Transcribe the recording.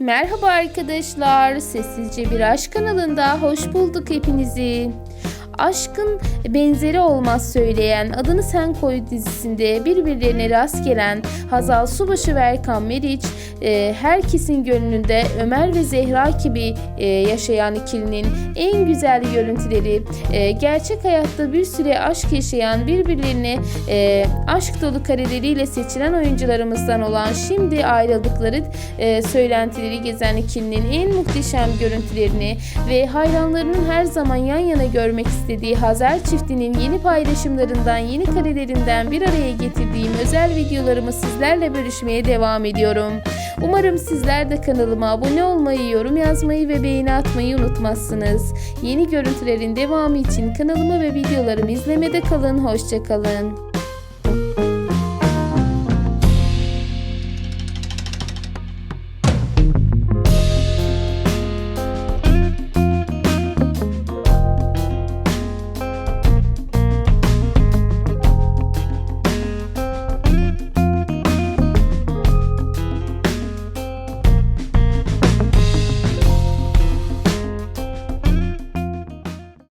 Merhaba arkadaşlar. Sessizce bir aşk kanalında hoş bulduk hepinizi. Aşkın benzeri olmaz söyleyen Adını Sen Koy dizisinde birbirlerine rast gelen Hazal Subaşı ve Erkan Meriç e, herkesin gönlünde Ömer ve Zehra gibi e, yaşayan ikilinin en güzel görüntüleri e, gerçek hayatta bir süre aşk yaşayan birbirlerine e, aşk dolu kareleriyle seçilen oyuncularımızdan olan şimdi ayrıldıkları söylentileri gezen ikilinin en muhteşem görüntülerini ve hayranlarının her zaman yan yana görmek istediği Hazer çiftinin yeni paylaşımlarından, yeni karelerinden bir araya getirdiğim özel videolarımı sizlerle bölüşmeye devam ediyorum. Umarım sizler de kanalıma abone olmayı, yorum yazmayı ve beğeni atmayı unutmazsınız. Yeni görüntülerin devamı için kanalımı ve videolarımı izlemede kalın, hoşçakalın.